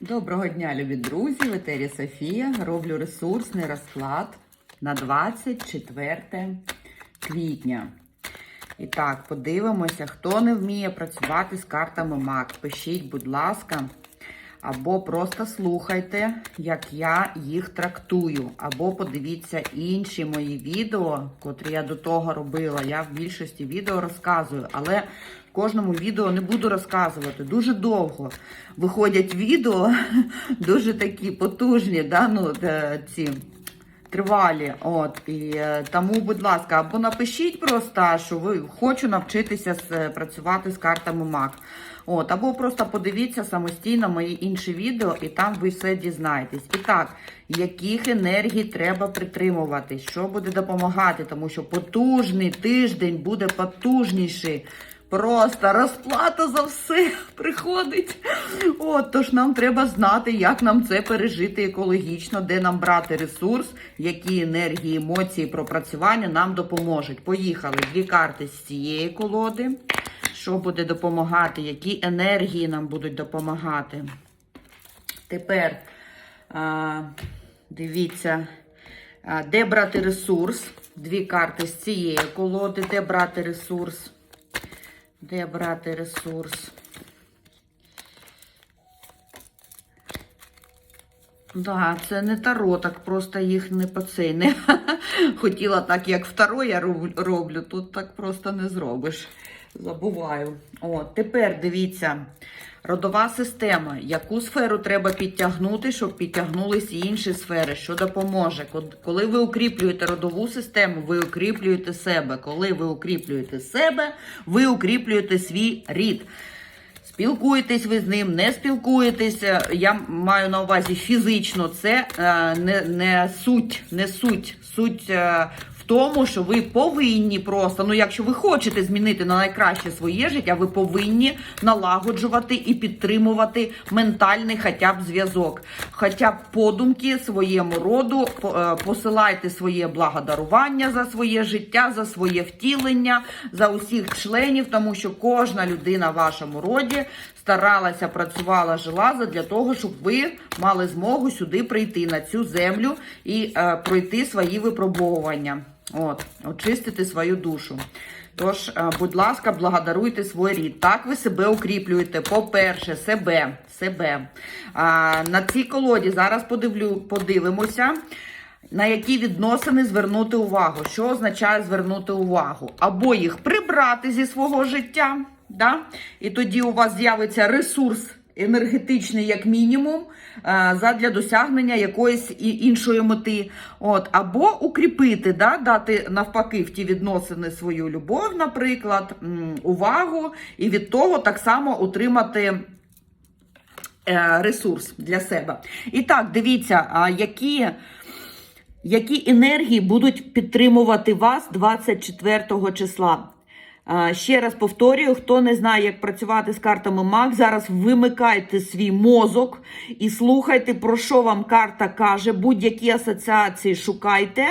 Доброго, дня, любі друзі! В етері Софія. Роблю ресурсний розклад на 24 квітня. І так, подивимося, хто не вміє працювати з картами МАК. Пишіть, будь ласка, або просто слухайте, як я їх трактую, або подивіться інші мої відео, котрі я до того робила. Я в більшості відео розказую, але кожному відео не буду розказувати. Дуже довго виходять відео, дуже такі потужні, да, ну, е, ці тривалі. От і е, тому, будь ласка, або напишіть просто, що ви хочу навчитися з, працювати з картами MAC. От, або просто подивіться самостійно мої інші відео, і там ви все дізнаєтесь. І так, яких енергій треба притримувати, що буде допомагати, тому що потужний тиждень буде потужніший. Просто розплата за все приходить. От, тож нам треба знати, як нам це пережити екологічно, де нам брати ресурс, які енергії, емоції, пропрацювання нам допоможуть. Поїхали дві карти з цієї колоди. Що буде допомагати, які енергії нам будуть допомагати. Тепер а, дивіться, а, де брати ресурс. Дві карти з цієї колоди, де брати ресурс. Де брати ресурс? Да, це не таро, так просто їх не по цей не хотіла так, як в таро я роблю. Тут так просто не зробиш. Забуваю. О, тепер дивіться. Родова система. Яку сферу треба підтягнути, щоб підтягнулися і інші сфери, що допоможе? Коли ви укріплюєте родову систему, ви укріплюєте себе. Коли ви укріплюєте себе, ви укріплюєте свій рід. Спілкуєтесь ви з ним, не спілкуєтеся. Я маю на увазі фізично, це е, не, не суть, не суть. Суть е, тому, що ви повинні просто, ну якщо ви хочете змінити на найкраще своє життя, ви повинні налагоджувати і підтримувати ментальний хоча б зв'язок. Хоча б подумки своєму роду, е, посилайте своє благодарування за своє життя, за своє втілення, за усіх членів, тому що кожна людина в вашому роді старалася, працювала, жила для того, щоб ви мали змогу сюди прийти на цю землю і е, пройти свої випробовування. От, очистити свою душу. Тож, е, будь ласка, благодаруйте свій рід. Так ви себе укріплюєте. По-перше, себе. себе. А, на цій колоді зараз подивлю, подивимося. На які відносини звернути увагу? Що означає звернути увагу? Або їх прибрати зі свого життя, да? і тоді у вас з'явиться ресурс енергетичний, як мінімум, е, задля досягнення якоїсь іншої мети. От, або укріпити, да? дати навпаки в ті відносини свою любов, наприклад, увагу, і від того так само утримати. е, Ресурс для себе. І так, дивіться, які які енергії будуть підтримувати вас 24 числа? Ще раз повторюю, хто не знає, як працювати з картами МАК, зараз вимикайте свій мозок і слухайте, про що вам карта каже. Будь-які асоціації шукайте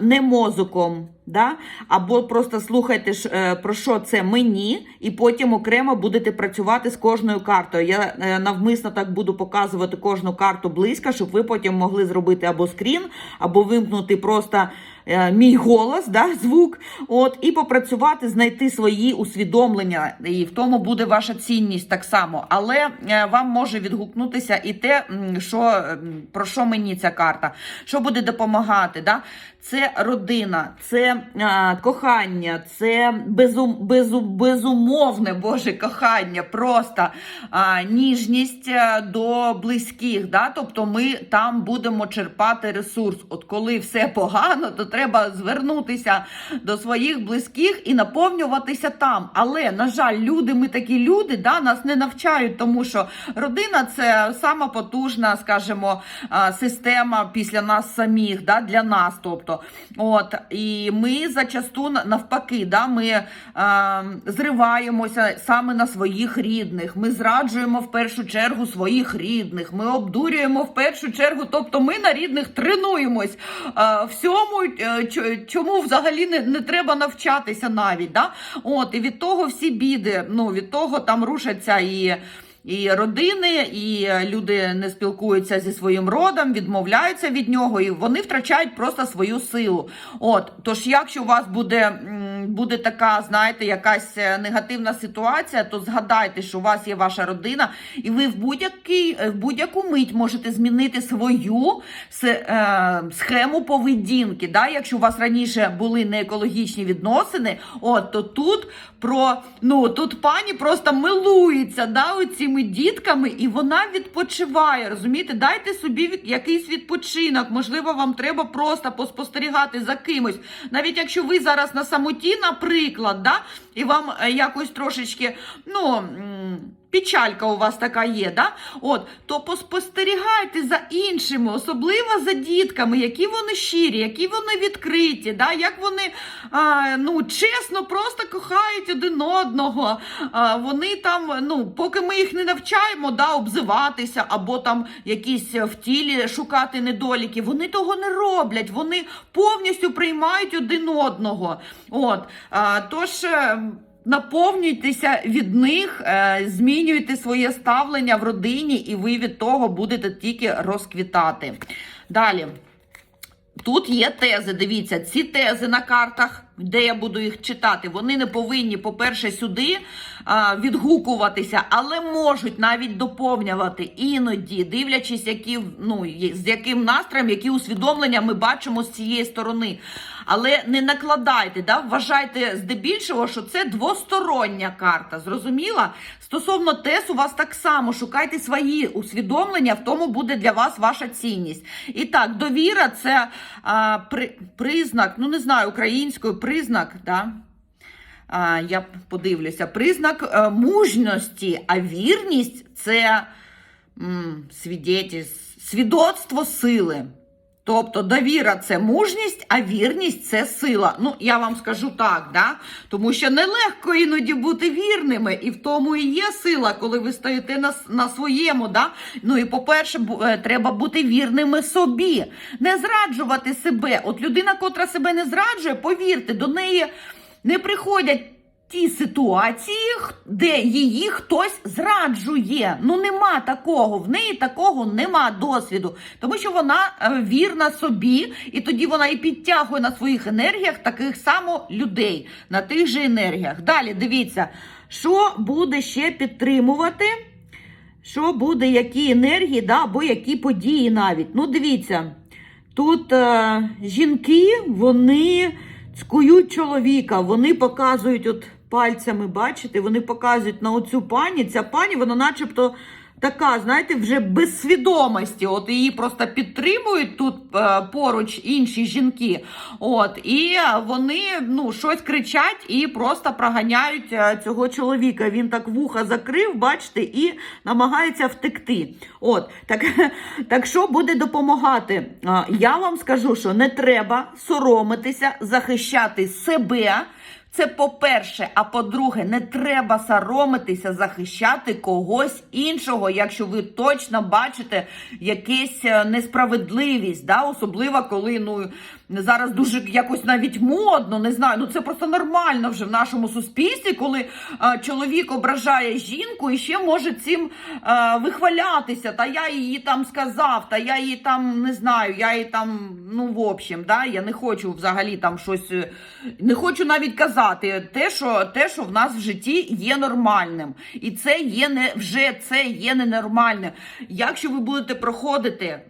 не мозоком. Да? Або просто слухайте, е, про що це мені, і потім окремо будете працювати з кожною картою. Я е, навмисно так буду показувати кожну карту близько, щоб ви потім могли зробити або скрін, або вимкнути просто е, мій голос, да, звук, от, і попрацювати, знайти свої усвідомлення. І в тому буде ваша цінність так само. Але вам може відгукнутися і те, що, про що мені ця карта, що буде допомагати. Да? Це родина, це а, кохання, це безум, безум, безумовне Боже кохання, просто а, ніжність до близьких. Да? Тобто ми там будемо черпати ресурс. От коли все погано, то треба звернутися до своїх близьких і наповнюватися там. Але, на жаль, люди, ми такі люди, да, нас не навчають, тому що родина це сама потужна, скажімо, система після нас самих, да, для нас. Тобто, от, і ми зачасту навпаки, да, ми а, зриваємося саме на своїх рідних. Ми зраджуємо в першу чергу своїх рідних. Ми обдурюємо в першу чергу. Тобто, ми на рідних тренуємось а, всьому, е, чому взагалі не, не треба навчатися навіть. Да? От, і від того всі біди. Ну, від того там рушаться і і родини, і е, люди не спілкуються зі своїм родом, відмовляються від нього, і вони втрачають просто свою силу. От, тож, якщо у вас буде, буде така, знаєте, якась е, негативна ситуація, то згадайте, що у вас є ваша родина, і ви в будь-який е, в будь-яку мить можете змінити свою схему поведінки. Да? Якщо у вас раніше були неекологічні відносини, от то тут про ну тут пані просто милується да, цими дітками, і вона відпочиває. Розумієте, дайте собі якийсь відпочинок. Можливо, вам треба просто поспостерігати за кимось. Навіть якщо ви зараз на самоті, наприклад, да, і вам е, якось трошечки, ну. Печалька у вас така є, да? От, то поспостерігайте за іншими, особливо за дітками, які вони щирі, які вони відкриті, да? як вони а, ну, чесно просто кохають один одного. А, вони там, ну, поки ми їх не навчаємо да, обзиватися або там якісь в тілі шукати недоліки, вони того не роблять. Вони повністю приймають один одного. От, а, тож. Наповнюйтеся від них, е, змінюйте своє ставлення в родині, і ви від того будете тільки розквітати. Далі. Тут є тези. Дивіться, ці тези на картах, де я буду їх читати, вони не повинні, по-перше, сюди а, відгукуватися, але можуть навіть доповнювати іноді, дивлячись, які, ну, з яким настроєм, які усвідомлення ми бачимо з цієї сторони. Але не накладайте, да? вважайте здебільшого, що це двостороння карта. Зрозуміла? Стосовно тез, у вас так само шукайте свої усвідомлення, в тому буде для вас ваша цінність. І так, довіра це а, при, признак, ну не знаю, українською признак, да? а, я подивлюся, признак е, мужності, а вірність це м, свідоцтво сили. Тобто довіра це мужність, а вірність це сила. Ну, я вам скажу так, да? тому що нелегко іноді бути вірними, і в тому і є сила, коли ви стоїте на, на своєму. Да? Ну і по-перше, е, треба бути вірними собі, не зраджувати себе. От людина, котра себе не зраджує, повірте, до неї не приходять. Ті ситуації, де її хтось зраджує. Ну нема такого, в неї такого нема досвіду, тому що вона е, вірна собі, і тоді вона і підтягує на своїх енергіях таких само людей, на тих же енергіях. Далі дивіться, що буде ще підтримувати, що буде, які енергії, да, або які події навіть. Ну, дивіться, тут е, жінки, вони цькують чоловіка, вони показують от пальцями, бачите, вони показують на оцю пані. Ця пані, вона начебто така, знаєте, вже без свідомості. От її просто підтримують тут е, поруч інші жінки. От, і вони ну, щось кричать і просто проганяють е, цього чоловіка. Він так вуха закрив, бачите, і намагається втекти. От, так, так що буде допомагати? Я вам скажу, що не треба соромитися, захищати себе. Це по-перше, а по-друге, не треба соромитися захищати когось іншого, якщо ви точно бачите якусь е, несправедливість, да? особливо коли ну зараз дуже якось навіть модно, не знаю. Ну це просто нормально вже в нашому суспільстві, коли е, чоловік ображає жінку і ще може цим е, вихвалятися. Та я її там сказав, та я її там не знаю, я її там, ну в общем, да, я не хочу взагалі там щось, не хочу навіть казати те, що те, що в нас в житті є нормальним, і це є не вже це є ненормальним. Якщо ви будете проходити е,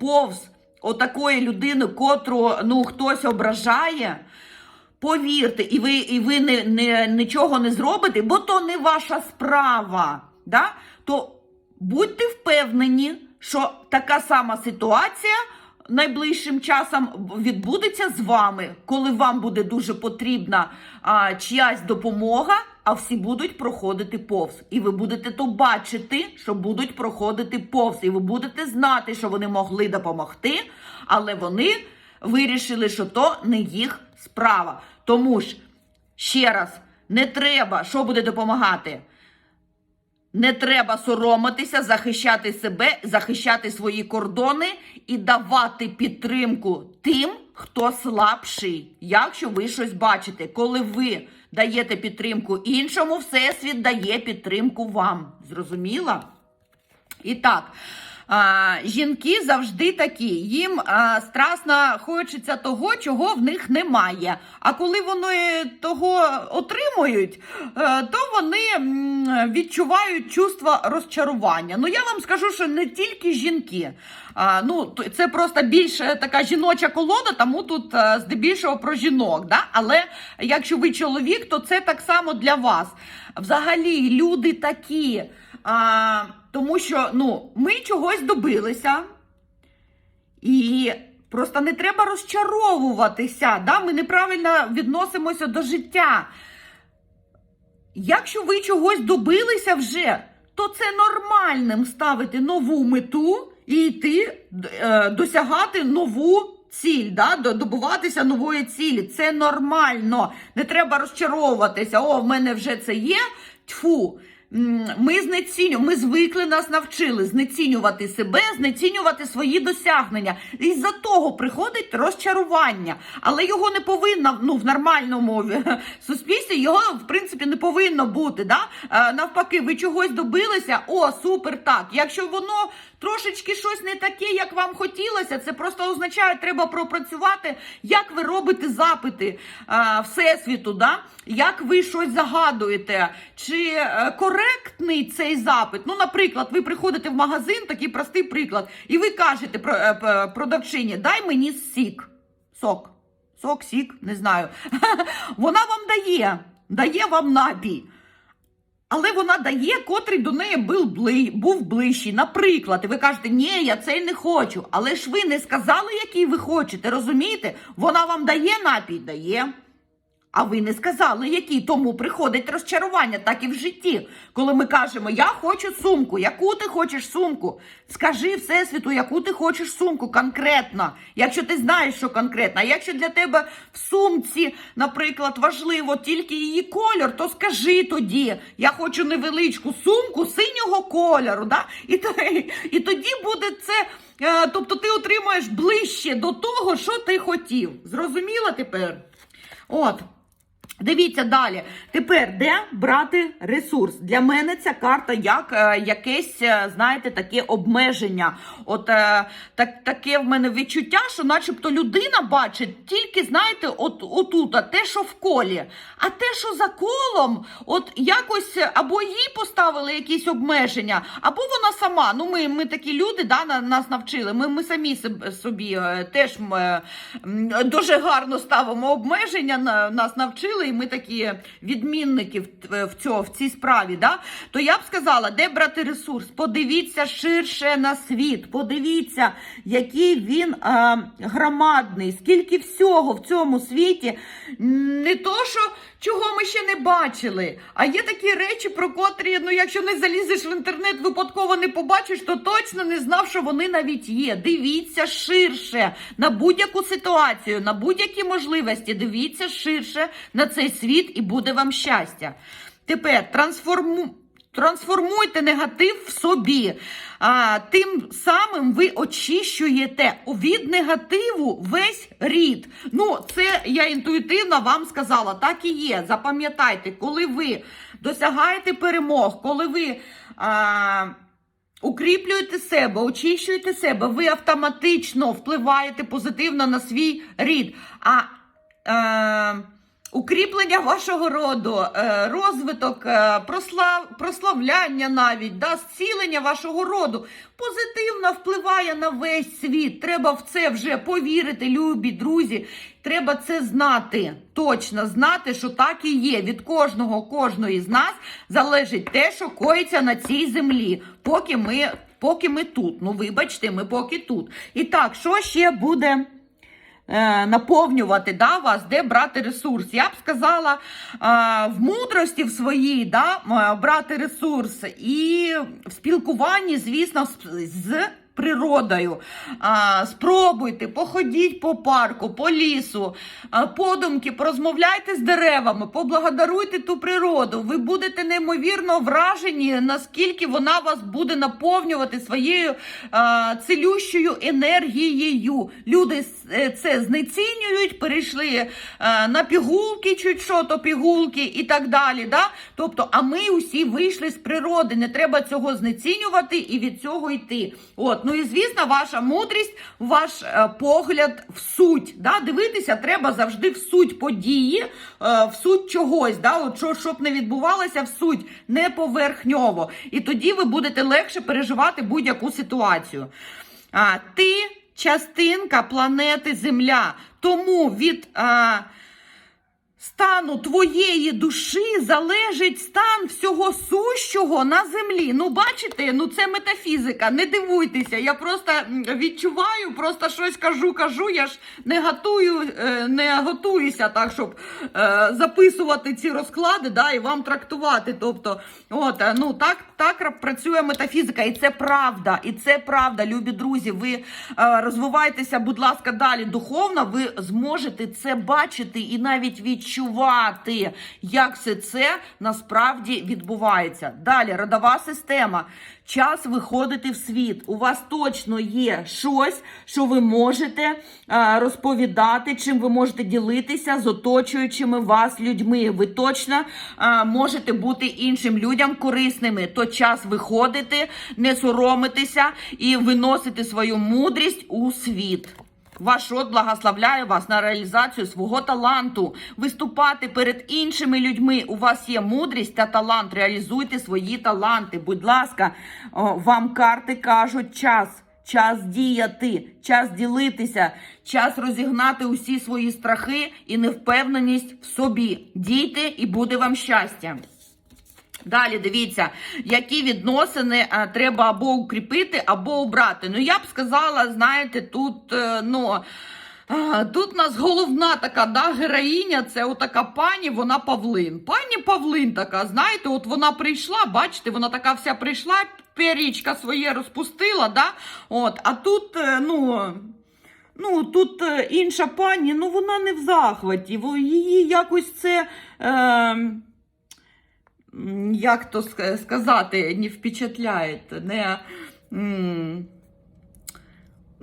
повз отакої людини, котру ну хтось ображає. Повірте, і ви, і ви не, не, нічого не зробите, бо то не ваша справа. Да? То будьте впевнені, що така сама ситуація найближчим часом відбудеться з вами, коли вам буде дуже потрібна а, чиясь допомога, а всі будуть проходити повз. І ви будете то бачити, що будуть проходити повз. І ви будете знати, що вони могли допомогти, але вони вирішили, що то не їх справа. Тому ж, ще раз, не треба, що буде допомагати. Не треба соромитися, захищати себе, захищати свої кордони і давати підтримку тим, хто слабший. Якщо ви щось бачите, коли ви даєте підтримку іншому, всесвіт дає підтримку вам. Зрозуміла? І так, а, жінки завжди такі, їм а, страшно хочеться того, чого в них немає. А коли вони того отримують, е, то вони відчувають чувство розчарування. Ну я вам скажу, що не тільки жінки. А, ну, це просто більш е, така жіноча колода, тому тут е, здебільшого про жінок. Да? Але якщо ви чоловік, то це так само для вас. Взагалі, люди такі. А, тому що ну, ми чогось добилися, і просто не треба розчаровуватися. Да? Ми неправильно відносимося до життя. Якщо ви чогось добилися вже, то це нормальним ставити нову мету і йти е, досягати нову ціль, да? добуватися нової цілі. Це нормально. Не треба розчаровуватися. О, в мене вже це є. Тьфу. Ми знецінюємо, ми звикли нас навчили знецінювати себе, знецінювати свої досягнення. І з-за того приходить розчарування. Але його не повинно ну, в нормальному суспільстві, його в принципі не повинно бути. Да? Е, Навпаки, ви чогось добилися, о, супер, так. Якщо воно трошечки щось не таке, як вам хотілося, це просто означає, треба пропрацювати, як ви робите запити е, Всесвіту, да? як ви щось загадуєте, чи е, коректний цей запит. Ну, наприклад, ви приходите в магазин, такий простий приклад, і ви кажете про, е, продавчині, дай мені сік. Сок. Сок, сік, не знаю. Вона вам дає, дає вам напій. Але вона дає, котрий до неї був, бли, був ближчий. Наприклад, і ви кажете, ні, я цей не хочу. Але ж ви не сказали, який ви хочете, розумієте? Вона вам дає напій, дає. А ви не сказали, який, тому приходить розчарування, так і в житті. Коли ми кажемо, я хочу сумку, яку ти хочеш сумку? Скажи Всесвіту, яку ти хочеш сумку конкретно, якщо ти знаєш, що конкретно. А якщо для тебе в сумці, наприклад, важливо тільки її кольор, то скажи тоді, я хочу невеличку сумку синього кольору. Да? І, і тоді буде це. е, Тобто ти отримаєш ближче до того, що ти хотів. Зрозуміла тепер? От. Дивіться далі. Тепер де брати ресурс? Для мене ця карта як е, якесь, е, знаєте, таке обмеження. От е, так, таке в мене відчуття, що начебто людина бачить тільки, знаєте, от отут, а те, що в колі. А те, що за колом, от якось е, або їй поставили якісь обмеження, або вона сама. Ну, ми, ми такі люди, да, нас навчили. Ми, ми самі собі е, теж м, е, дуже гарно ставимо обмеження, нас навчили, і ми такі відмінники в, цьо, в цій справі. Да? То я б сказала, де брати ресурс? Подивіться ширше на світ, подивіться, який він е, громадний, скільки всього в цьому світі. Не то, що чого ми ще не бачили, а є такі речі, про котрі, ну, якщо не залізеш в інтернет, випадково не побачиш, то точно не знав, що вони навіть є. Дивіться ширше на будь-яку ситуацію, на будь-які можливості. Дивіться ширше на цей світ і буде вам щастя. Тепер трансформу. Трансформуйте негатив в собі. А, тим самим ви очищуєте від негативу весь рід. Ну, це я інтуїтивно вам сказала, так і є. Запам'ятайте, коли ви досягаєте перемог, коли ви. А, Укріплюєте себе, очищуєте себе, ви автоматично впливаєте позитивно на свій рід. А е, укріплення вашого роду, е, розвиток, е, прослав, прославляння навіть, да, зцілення вашого роду позитивно впливає на весь світ. Треба в це вже повірити, любі друзі. Треба це знати, точно знати, що так і є. Від кожного, кожної з нас залежить те, що коїться на цій землі, поки ми, поки ми тут. Ну, вибачте, ми поки тут. І так, що ще буде? Е, Наповнювати да, вас, де брати ресурс. Я б сказала, е, в мудрості в своїй да, е, брати ресурс і в спілкуванні, звісно, з- з природою. А, спробуйте, походіть по парку, по лісу, а, подумки, порозмовляйте з деревами, поблагодаруйте ту природу. Ви будете неймовірно вражені, наскільки вона вас буде наповнювати своєю а, цілющою енергією. Люди е, це знецінюють, перейшли а, на пігулки, чуть що то пігулки і так далі. Да? Тобто, а ми усі вийшли з природи. Не треба цього знецінювати і від цього йти. От, ну і звісно, ваша мудрість, ваш е, погляд в суть. Да? Дивитися треба завжди в суть події, е, в суть чогось. Да? От що, щоб не відбувалося в суть, не поверхньово. І тоді ви будете легше переживати будь-яку ситуацію. А, ти частинка планети Земля. Тому від. А, стану твоєї душі залежить стан всього сущого на землі. Ну, бачите, ну це метафізика. Не дивуйтеся. Я просто відчуваю, просто щось кажу, кажу. Я ж не готую, е, не готуюся так, щоб е, записувати ці розклади, да, і вам трактувати. Тобто, от е, ну так, так працює метафізика, і це правда, і це правда, любі друзі. Ви е, розвивайтеся, будь ласка, далі духовно. Ви зможете це бачити і навіть відчувати, як все це насправді відбувається. Далі родова система. Час виходити в світ. У вас точно є щось, що ви можете е, розповідати, чим ви можете ділитися з оточуючими вас людьми. Ви точно е, можете бути іншим людям корисними. То час виходити, не соромитися і виносити свою мудрість у світ. Ваш род благословляє вас на реалізацію свого таланту, виступати перед іншими людьми. У вас є мудрість та талант. Реалізуйте свої таланти. Будь ласка, вам карти кажуть час. Час діяти, час ділитися, час розігнати усі свої страхи і невпевненість в собі. Дійте, і буде вам щастя. Далі дивіться, які відносини е, треба або укріпити, або обрати. Ну, я б сказала, знаєте, тут, е, ну. Тут у нас головна така да, героїня, це отака пані, вона Павлин. Пані Павлин така, знаєте, от вона прийшла, бачите, вона така вся прийшла, перічка своє розпустила, да? от, а тут, е, ну, ну, тут е, інша пані, ну вона не в захваті, її якось це. Е, як то ска- сказати, не впечатляє, не.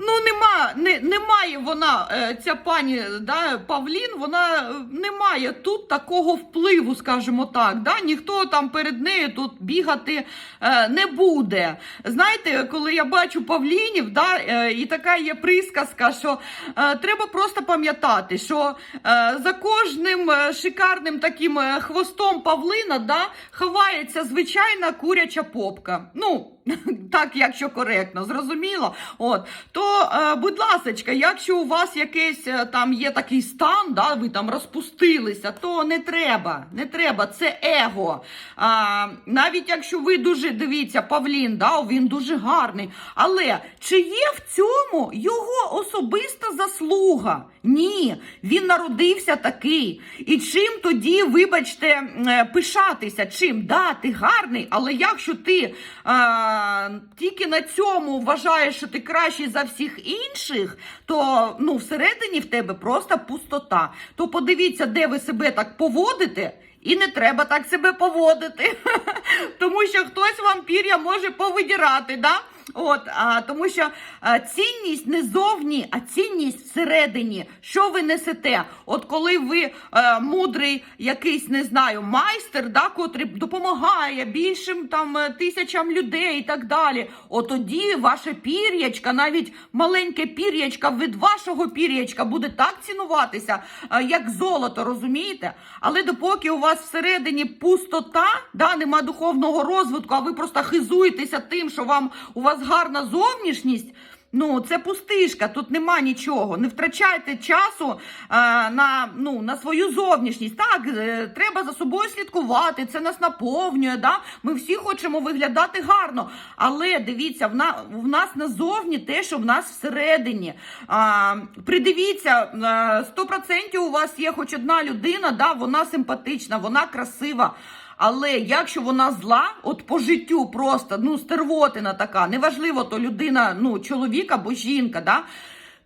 Ну, нема, не, немає вона, е, ця пані да, Павлін, вона е, не має тут такого впливу, скажімо так. Да? Ніхто там перед нею тут бігати е, не буде. Знаєте, коли я бачу Павлінів, да, е, і така є присказка, що е, треба просто пам'ятати, що е, за кожним е, шикарним таким хвостом Павлина да, ховається звичайна куряча попка. Ну, так, якщо коректно, зрозуміло. От, то, е, будь ласочка, якщо у вас якийсь е, там є такий стан, да, ви там розпустилися, то не треба, не треба, це его. А, навіть якщо ви дуже дивіться, Павлін, да, він дуже гарний. Але чи є в цьому його особиста заслуга? Ні, він народився такий. І чим тоді, вибачте, е, пишатися? Чим? Да, ти гарний, але якщо ти а, тільки на цьому вважаєш, що ти кращий за всіх інших, то ну, всередині в тебе просто пустота. То подивіться, де ви себе так поводите. І не треба так себе поводити, тому що хтось вам пір'я може повидірати. Да? От, а, тому що а, цінність не зовні, а цінність всередині. Що ви несете? От коли ви е, мудрий якийсь, не знаю, майстер, да, котрий допомагає більшим там е, тисячам людей і так далі. От тоді ваше пір'ячка, навіть маленьке пір'ячка від вашого пір'ячка буде так цінуватися, е, як золото, розумієте? Але допоки у вас всередині пустота, да, нема духовного розвитку, а ви просто хизуєтеся тим, що вам у вас гарна зовнішність. Ну, це пустишка, тут нема нічого. Не втрачайте часу е, на, ну, на свою зовнішність. Так, е, треба за собою слідкувати, це нас наповнює. Да? Ми всі хочемо виглядати гарно. Але дивіться, в, на, в нас назовні те, що в нас всередині. А, придивіться, е, 100% у вас є хоч одна людина, да, вона симпатична, вона красива. Але якщо вона зла, от по життю просто ну стервотина така, неважливо, то людина, ну чоловік або жінка, да,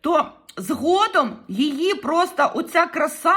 то згодом її просто оця краса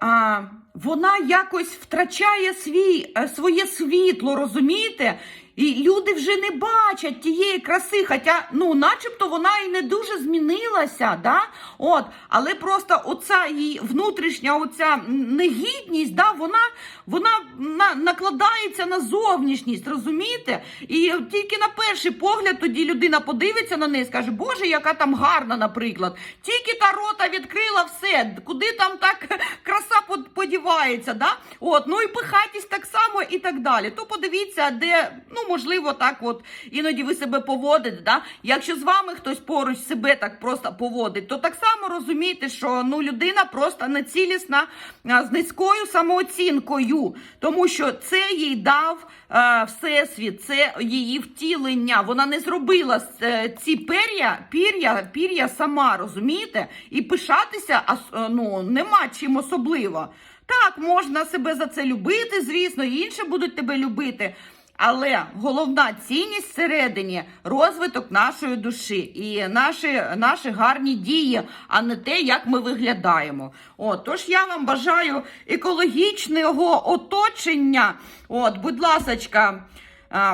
а, вона якось втрачає свій, е, своє світло, розумієте? І люди вже не бачать тієї краси, хоча, ну, начебто вона і не дуже змінилася, да? От, але просто оця її внутрішня оця негідність, да, вона, вона на, накладається на зовнішність, розумієте? І тільки на перший погляд тоді людина подивиться на неї скаже, Боже, яка там гарна, наприклад. Тільки та рота відкрила все, куди там так краса под- подівається, да? От, ну і пихатись так само і так далі. То подивіться, де, ну, можливо, так от іноді ви себе поводите, да? Якщо з вами хтось поруч себе так просто поводить, то так само розумійте, що ну, людина просто нецілісна з низькою самооцінкою, тому що це їй дав е, всесвіт, це її втілення. Вона не зробила е, ці пер'я, пір'я, пір'я сама, розумієте? І пишатися е, ну, нема чим особливо. Так, можна себе за це любити, звісно, і інші будуть тебе любити. Але головна цінність всередині розвиток нашої душі і наші, наші гарні дії, а не те, як ми виглядаємо. От, тож я вам бажаю екологічного оточення. От, будь ласочка,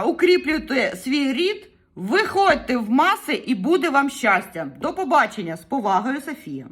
укріплюйте свій рід, виходьте в маси і буде вам щастя. До побачення з повагою, Софія.